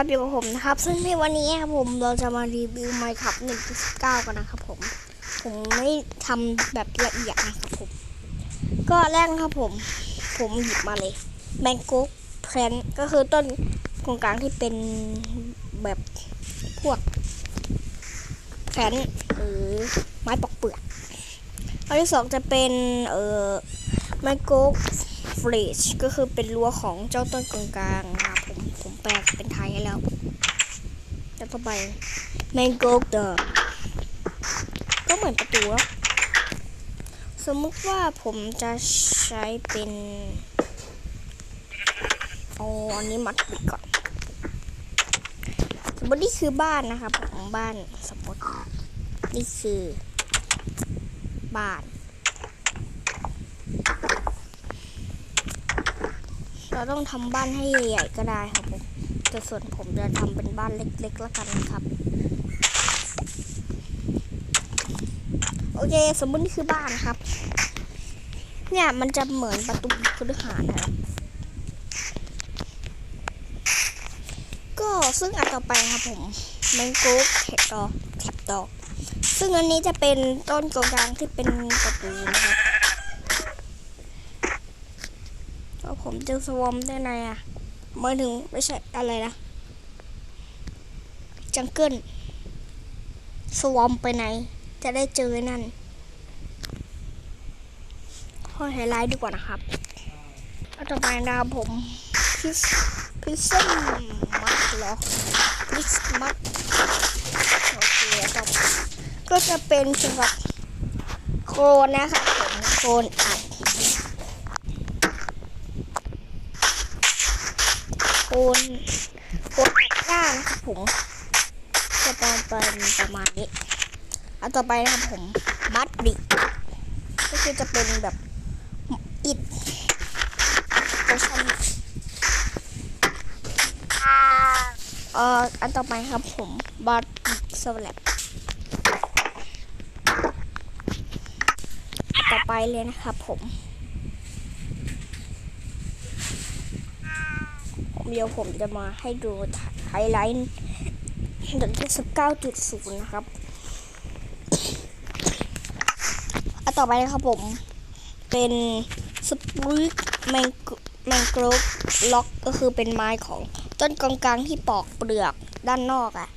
ครับอยู่กับผมนะครับ ซึ่งในวันนี้ครับผมเราจะมารีวิว Minecraft 1.9กันนะครับผม ผมไม่ทำแบบละเอียดนะครับผม ก็แรกครับผม ผมหยิบมาเลย Mango Plant ก็คือต้นตรงกลางที่เป็นแบบพวกแพลนหรือไม้ปอกเปลือกอันที่สองจะเป็นเอ่อ Mango f r e s h ก็คือเป็นรั้วของเจ้าต้นกลางๆครับ แปลเป็นไทยให้แล้ว แล้วต่อไป Mango the ก็เหมือนประตูแล้วสมมุติว่าผมจะใช้เป็นเอาอันนี้มัดปิดก่อนสมมตินี่คือบ้านนะครับของบ้านสมมตินี่คือบ้านเราต้องทำบ้านให้ใหญ่ๆก็ได้ครับผม แต่ส่วนผมจะทำเป็นบ้านเล็กๆแล้วกันนะครับ โอเค สมมุตินี่คือบ้านครับ เนี่ยมันจะเหมือนประตูคฤหาสน์นะครับ ก็ซึ่งอันต่อไปครับผมแมงโก้แคปดอกแคปดอก ซึ่งอันนี้จะเป็นต้นกลางที่เป็นประตูนะครับก็ผมเจอสวอมได้ไงอะ หมายถึงไม่ใช่อะไรนะ จังเกิลสวอมไปไหน จะได้เจอนั่นข้อไฮไลท์ดีกว่านะครับอันต่อไปนะครับผมพิซพิซซ่มัดเหรอพิซมัดโอเคต่อไปก็จะเป็นเกี่ยวกับโครนนะครับผมโครนอัดโคร นโครนอัดย่านะครับผมจะเป็นประมาณนี้อันต่อไปนะครับผมบัตบิกก็คือจะเป็นแบบอิดเวอร์ชันเอ่ออันต่อไปครับผมบัตสแลบต่อไปเลยนะครับผม ผม เดี๋ยวผมจะมาให้ดูไฮไลท์เดือนที่สิบเก้าจุดศูนย์นะครับอันต่อไปนะครับผม เป็นสปริกแมงแมงกรฟล็อกก็คือเป็นไม้ของต้นกลางๆที่ปอกเปลือกด้านนอกอะ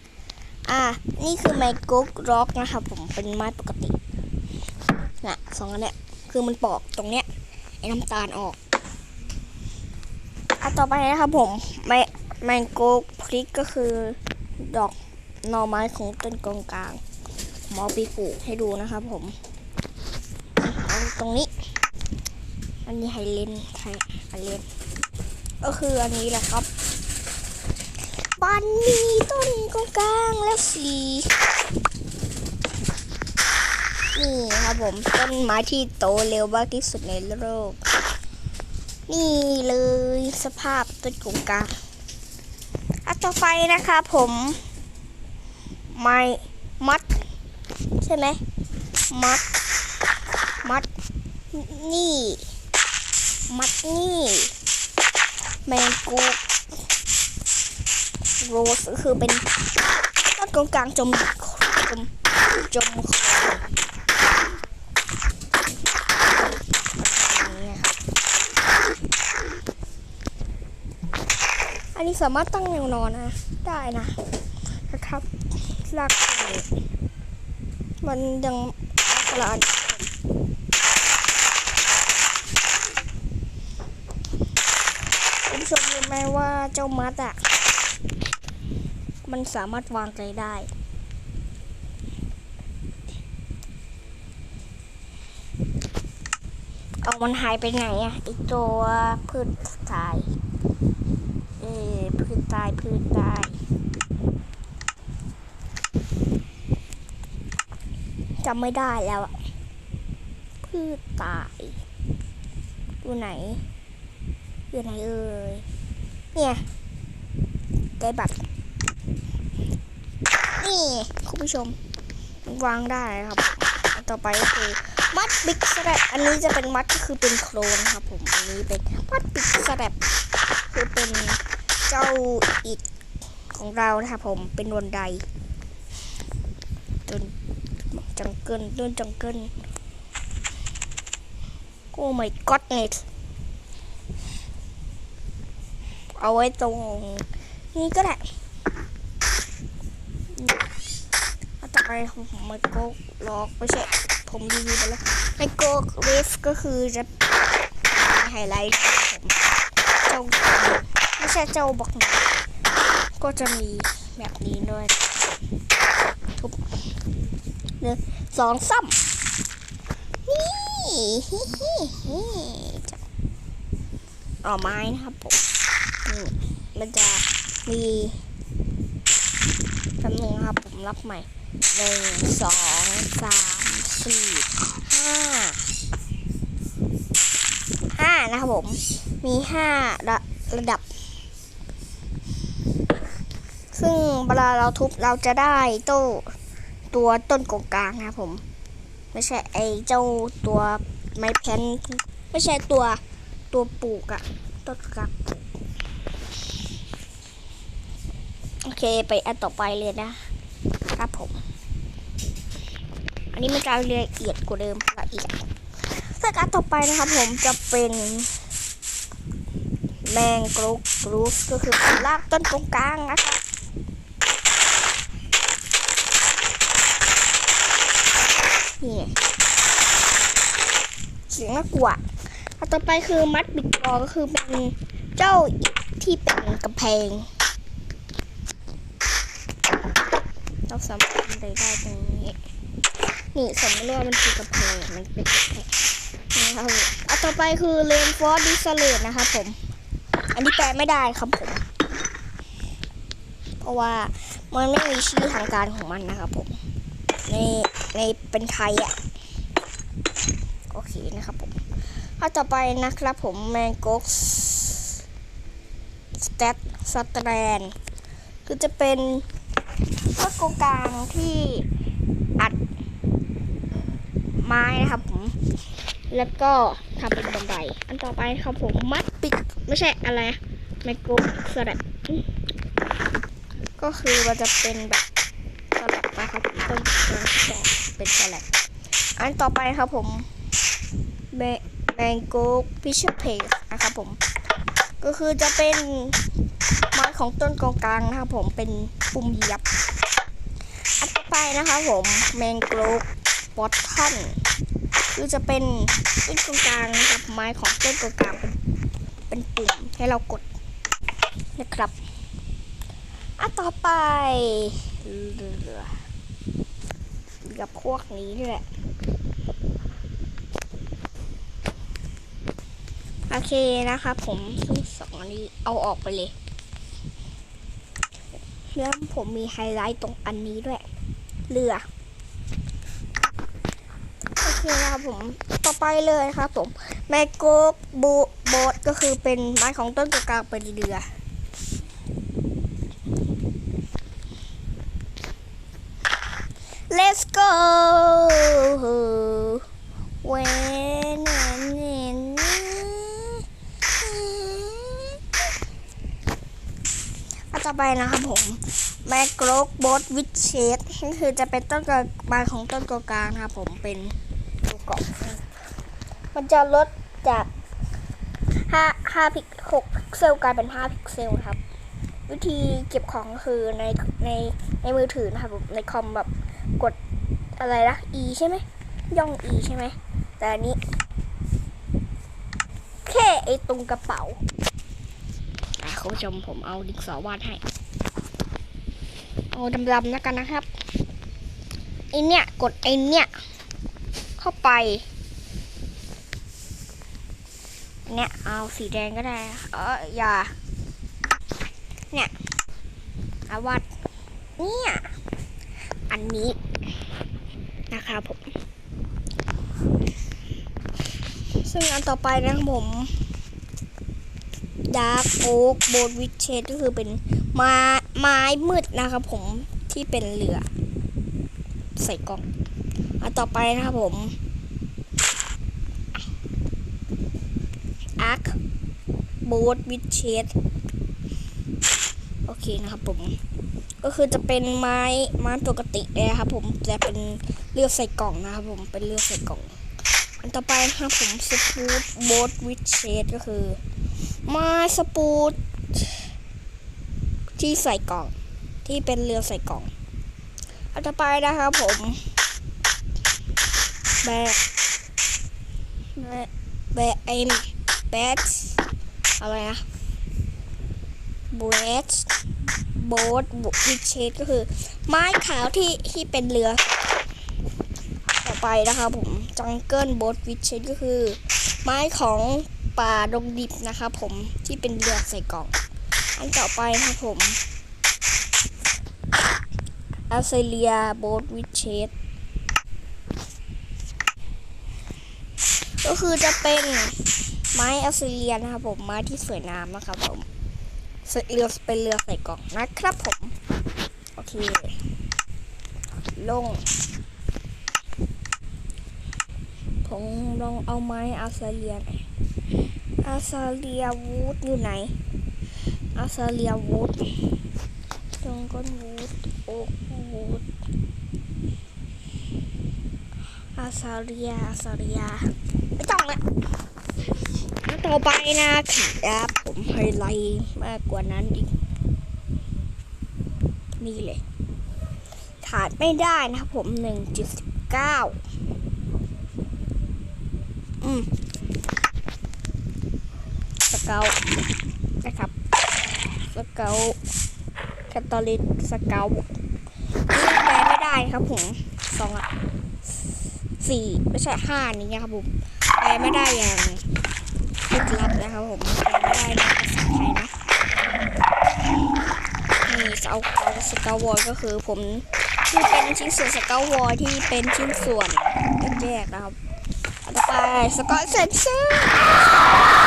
อ่า นี่คือแมโกรฟล็อกนะครับผมเป็นไม้ปกติน่ะสองอันเนี้ยคือมันปอกตรงเนี้ยไอ้น้ำตาลออก อันต่อไปนะครับผมแมแมงโกพริกก็คือดอกหน่อไม้ของต้นกลางกลางหมอปีปลูกให้ดูนะครับผม ตรงนี้ อันนี้ไฮเลนไฮไฮเลนก็คืออันนี้แหละครับบันมีต้นกลางกลางและสีนี่ครับผมต้นไม้ที่โตเร็วมากที่สุดในโลก นี่เลยสภาพต้นกงกลางอัต่อไปนะคะผมไม้มัด ใช่ไหมมัด มัด นี่ มัดนี่ แมงกูโรสคือเป็นต้นกงกลางจมจมจมคออย่างนี้ครับ อันนี้สามารถตั้งแนวนอนนะ ได้นะนะครับลากมันยังกระอันคุณผู้ชมรู้ไหมว่าเจ้ามัดอะมันสามารถวางใจได้เอามันหายไปไหนอะไอตัวพืชตาย พืชตายพืชตายจำไม่ได้แล้วอะพืชตายอยู่ไหน อยู่ไหนเอ่ยเนี่ยได้บัตรนี่คุณผู้ชมวางได้ครับ ต่อไปก็คือมัดบิ๊กสแลบอันนี้จะเป็นมัดก็คือเป็นโครนครับผม อันนี้เป็นมัดบิ๊กสแลบคือเป็น เจ้าอิดของเรานะครับผมเป็นบันไดต้นจังเกิลต้นจังเกิลโอ้ my godness เอาไว้ตรงนี้ก็ได้เอาต่อไปของผมไมโกล็อกไม่ใช่ผมรีไปแล้วไมโกเวฟก็คือจะไฮไลท์ของผมจ้า ไม่ใช่เจ้าบอกหนก็จะมีแบบนี้ด้วยทุบหนึ่งสองซ้ำนี่ฮิฮิฮิจะเอาไม้นะครับผมนี่มันจะมีคำนึ่งนครับผมรับใหม่หนึ่งสองสามสี่ห้าห้านะครับผม มีห้าระระดับ ซึ่งเวลาเราทุบเราจะได้โต้ตัวต้นกงกลางนะผม ไม่ใช่ไอเจ้าตัวไม้แพนไม่ใช่ตัวตัวปลูกอะต้นกลางโอเคไปอันต่อไปเลยนะครับผม อันนี้มันจะละเอียดกว่าเดิมละเอียดซึ่งอันต่อไปนะครับผมจะเป็นแมงกรูกรูฟก็คือเป็นรากต้นตรงกลางนะครับ นี่เสียงน่ากลัวอันต่อไปคือมัดบิดกอก็คือเป็นเจ้าที่เป็นกำแพง เราสามารถทำได้ตรงนี้ นี่สมมติว่ามันคือกำแพงมันเป็นกำแพงนี่ครับอันต่อไปคือเลนฟอร์ดิสเลตนะครับผม อันนี้แปลไม่ได้ครับผม เพราะว่ามันไม่มีชื่อทางการของมันนะครับผมใน ในเป็นไทยอะโอเคนะครับผมข้อต่อไปนะครับผมแมงโกกสเตตสแตรนคือจะเป็นต้นกกลางที่อัดไม้นะครับผม แล้วก็ทำเป็นบันไดอันต่อไปครับผมมัดปิดไม่ใช่อะไรไมโครสแลบก็คือมันจะเป็นแบบสแลบนะครับต้นกลางแต่ เป็นสแลบอันต่อไปครับผมแมงโกพิชเพสนะครับผม ก็คือจะเป็นไม้ของต้นกลางนะครับผมเป็นปุ่มเหยียบ อันต่อไปนะครับผมแมงโกรกบอททันคือจะเป็นต้นตรงกลางกับไม้ของต้นตรงกลางเป็นเป็นปุ่มให้เรากดนะครับ อันต่อไปเรือ กับพวกนี้นี่แหละโอเคนะครับผมซึ่งสองอันนี้เอาออกไปเลย แล้วผมมีไฮไลท์ตรงอันนี้ด้วย เรือ โอเคนะครับผมต่อไปเลยครับผม แมโกโบโบทก็คือเป็นไม้ของต้นกลางเป็นเรือ Let's go เวนเนอันต่อไปนะครับผมแมกโรกบอสวิดเชดก็คือจะเป็นต้นกลางของต้นกลางครับผมเป็นตัวเกาะมันจะลดจาก5 5พิก6พิกเซลกลายเป็น 5 พิกเซลครับ วิธีเก็บของคือในในในมือถือนะครับผมในคอมแบบ กดอะไรนะ E ใช่ไหมย่อง E ใช่ไหมแต่อันนี้ แค่ไอตรงกระเป๋าอะคุณผู้ชมผมเอาดินสอวาดให้ เอาดำๆแล้วกันนะครับไอเนี่ยกดไอเนี่ยเข้าไปเนี่ยเอาสีแดงก็ได้ เอออย่า เนี่ยเอาวัดเนี่ย อันนี้นะครับผม ซึ่งอันต่อไปนะครับผมดาร์กโอ๊กโบดวิเชตก็คือเป็นไม้ไม้มืดนะครับผมที่เป็นเหลือ ใส่กล่องอันต่อไปนะครับผมอาร์คโบดวิเชต โอเคนะครับผม ก็คือจะเป็นไม้ไม้ปกติเลยนะครับผมแต่เป็นเลือกใส่กล่องนะครับผมเป็นเลือกใส่กล่อง อันต่อไปนะครับผมสปูตโบทวิดเชดก็คือไม้สปูตที่ใส่กล่อง ที่เป็นเรือใส่กล่อง อันต่อไปนะครับผมแบกแบกแบกไอ้แบกอะไรนะ เบรดโบทวิดเชดก็คือไม้ขาวที่ที่เป็นเรือ ต่อไปนะครับผมจังเกิลโบทวิดเชดก็คือ ไม้ของป่าดงดิบนะครับผมที่เป็นเรือใส่กล่อง อันต่อไปนะครับผมอ s เ a เลียโบทวิชเชสก็คือจะเป็นไม้อ s เ a เลียนะครับผมไม้ที่สวยงามนะครับผม เรือเป็นเรือใส่กล่องนะครับผม โอเค ลง ผมลองเอาไม้อาซาเลียอาซาเลียวูดอยู่ไหน อาซาเลียวูดจงก้นวูดโอ๊กวูดอาซาเลียอาซาเลียไม่ต้องละแล้วต่อไปนะครับ ไฮไลท์มากกว่านั้นอีก นี่เลยขาดไม่ได้นะครับผมหนึ่งจุดสิบเก้าอืมสเกลนะครับ สเกลแคตตอลิกสเกลแปลไม่ได้ครับผมสองอะสี่ไม่ใช่ห้านี้ครับผมแปลไม่ได้อย่างลึกลับนะครับผมแได้นะภาษาไทยนะนี่สกาวสกาวอลก็คือผมที่เป็นชิ้นส่วนสเกลวอลที่เป็นชิ้นส่วนแยกๆนะครับต่อไปสกอตเซนเซอร์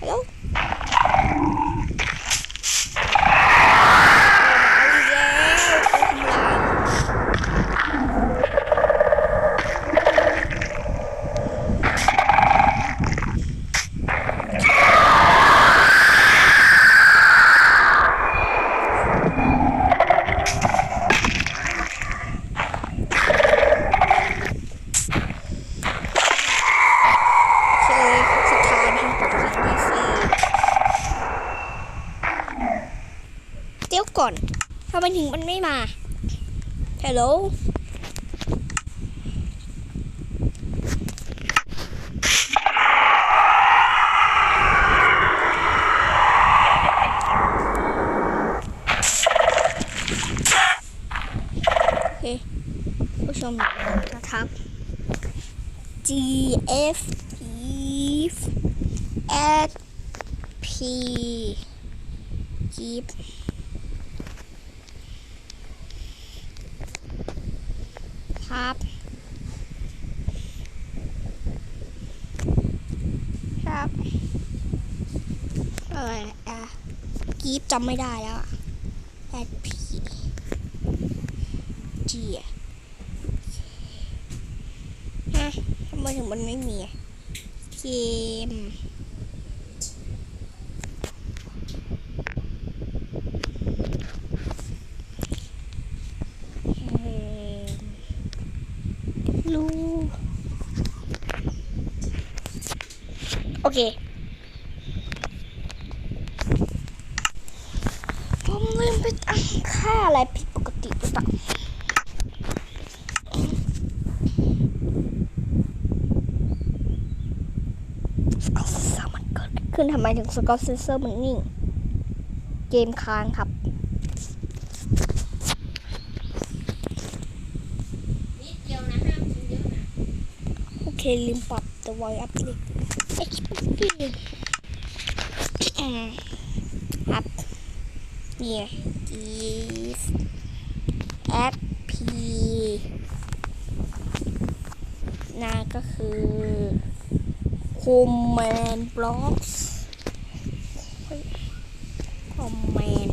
ฮัลโหลเอาอีกแล้วเอาทำลายเคยสถานแห่งปฐมที่สี่เดี๋ยวก่อนทำไมถึงมันไม่มาฮัลโหลโอเคผู้ช มนะครับ G F E at P Jeep ครับครับอะไรอะกีฟจำไม่ได้แล้วอะ at P G อะฮะทำไมถึงมันไม่มีอะเกม เอ่อลูโอ เคผมลืมไปตั้งค่าอะไรผิดปกติหรือเปล่าสกอตเซนเซอร์มันเกิดอะไรขึ้นทำไมถึงสกอตเซนเซอร์มันนิ่ง เกมค้างครับนิดเดียวนะห้ามกินเยอะนะโอเคลืมปรับ the voice up เลย HP ครับเนี่ย is at p นาก็คือ command blocks command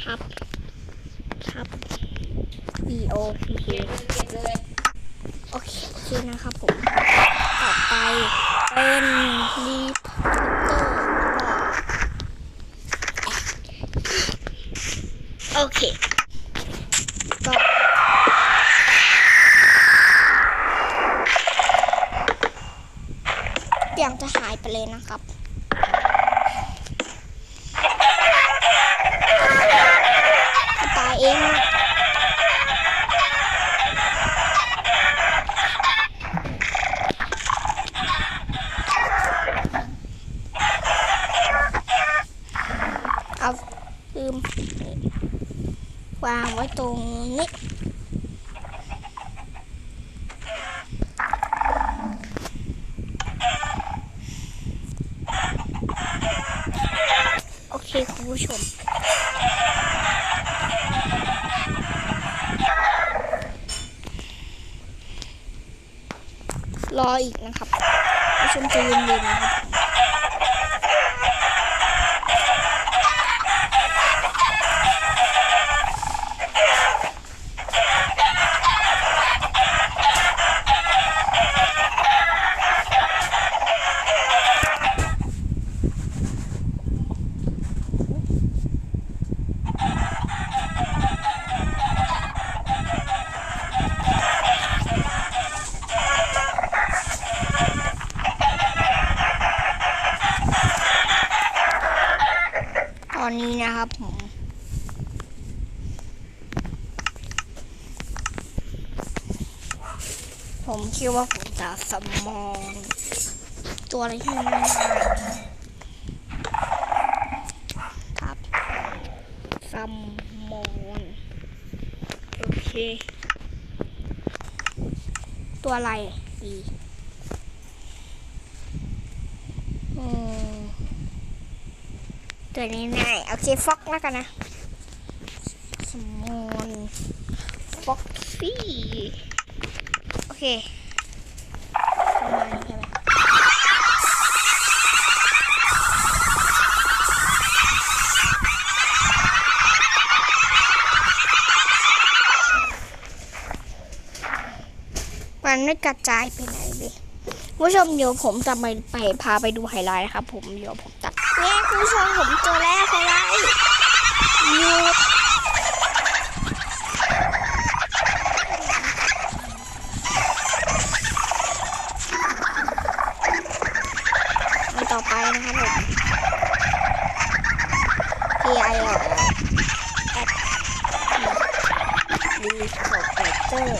ทับทับ b o p เก็บเลยเก็บเลยโอเคโอเค นะครับผม ต่อไปเป็นรีพอร์เตอร์โอเค ก็เสียงจะหายไปเลยนะครับ ตายเองอะเอาลืมวาง ไว้ตรง ตัวอะไรที่มันไม่ได้ครับสมองโอเค ตัวอะไรดีอืมตัวนี้ง่ายโอเคฟ็อกแล้วกันนะสมอนฟ็อกซี่โอเคประมาณนี้ใช่ไหมมัน ไม่กระจายไปไหนเลยคุณผู้ชมเดี๋ยวผมจะไปไปพาไปดูไฮไลท์นะครับผมเดี๋ยวผมตัดเนี่ยคุณผู้ชมผมเจอแล้วไฮไลท์หยุดอันต่อไปนะครับผม P I L L at D ขอบแปดเจอ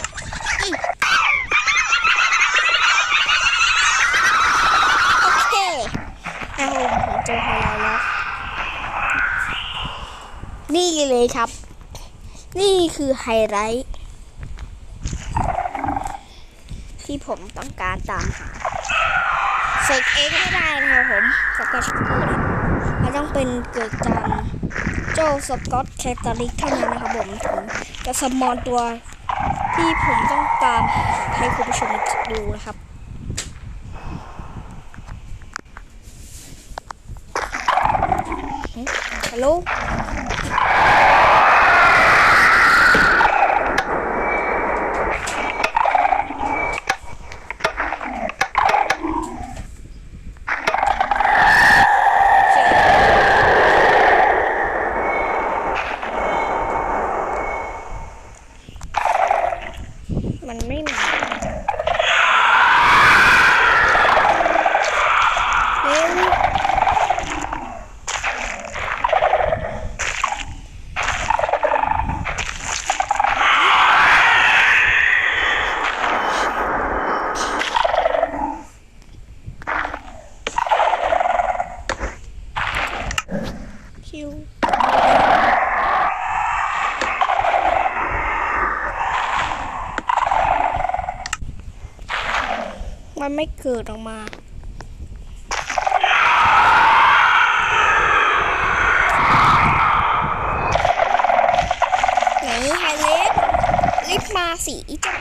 โอเคนะครับผมผมเจอไฮไลท์แล้ว นี่เลยครับ นี่คือ ไฮไลท์ที่ผมต้องการตามหาเสกเองไม่ได้นะครับผมสกอตช็อกเกอร์เนี่ยมันต้องเป็นเกิดจากโจสกอตแคตาลิกเท่านั้นนะครับผมถึงจะสมอนตัวที่ผมต้องตามให้คุณผู้ชมดูนะครับฮัลโหล มันไม่มาเร็วคิว มันไม่ เกิดออกมาไหนไฮเลสรีบมาสีอีจัง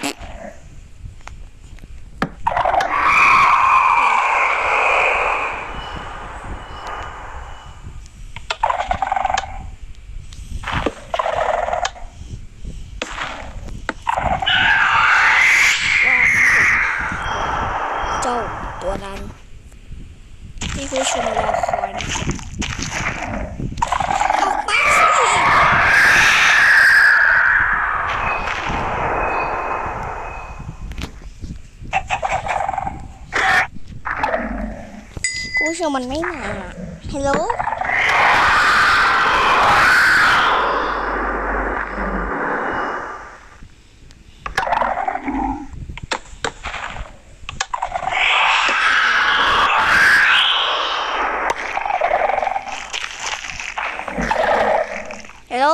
วาง การที่ผู้ชมรอคอยนะครับอกคุณผู้ชมมันไม่มาฮัลโหล ฮัลโหล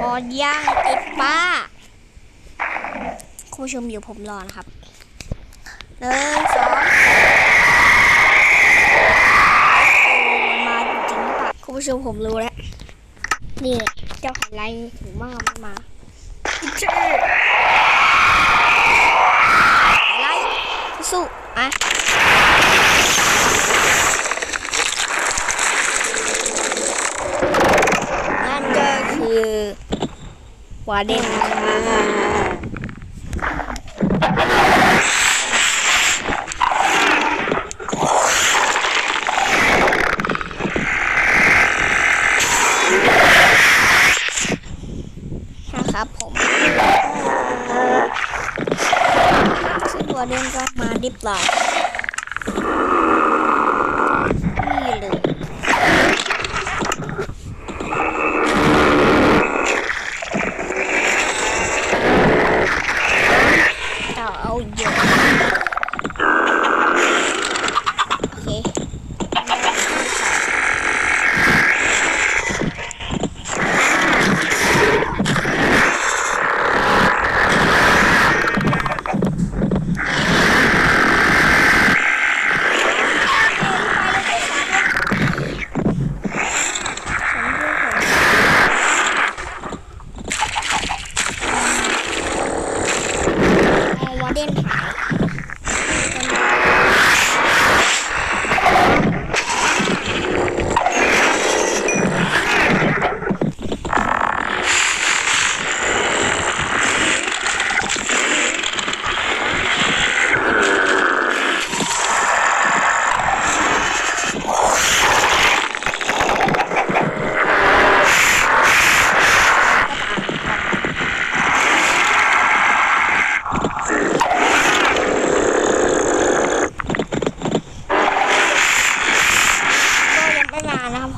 บอล ย่างติดป้า คุณผู้ชมอยู่ผมรอนะครับหนึ่งสองมันมาจริงหรือเปล่าคุณผู้ชมผมรู้แล้ว นี่เจ้าของไลน์ถึงว่าไม่มาเจ้อะไรสู้อะนั่นก็คือ วาเดนนะคะนะครับผมซึ่งวาเดนก็มาดิบหลาย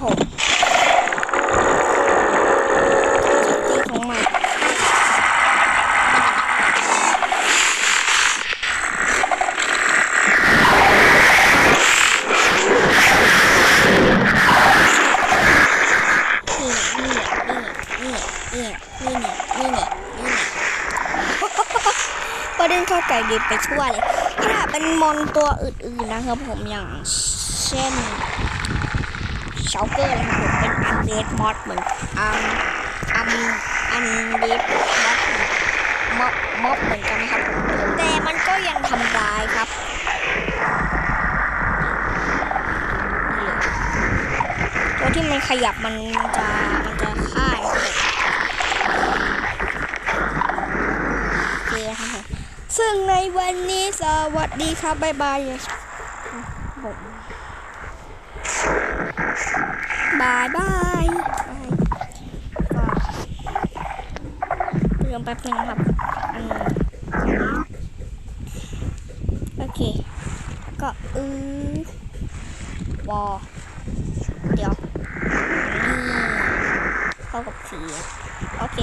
ผมจุดตีของมันก็เล่นเข้าไก่ดีไปชั่วเลย ถ้าเป็นมอนตัวอื่นๆนะครับผมอย่างเช่น เชาเกอร์นะครับผมเป็นอันเดดมอดเหมือนอันอันอันเดดมอดม็อบม็อบเหมือนกันนะครับผมแต่มันก็ยังทำร้ายครับตัวที่มันขยับมันจะมันจะฆ่าโอเคครับผมซึ่งในวันนี้สวัสดีครับบ๊ายบาย ป๊บนึงครับอโอเค ก็อือวอเดี๋ยวนี่เข้ากับสีโอเค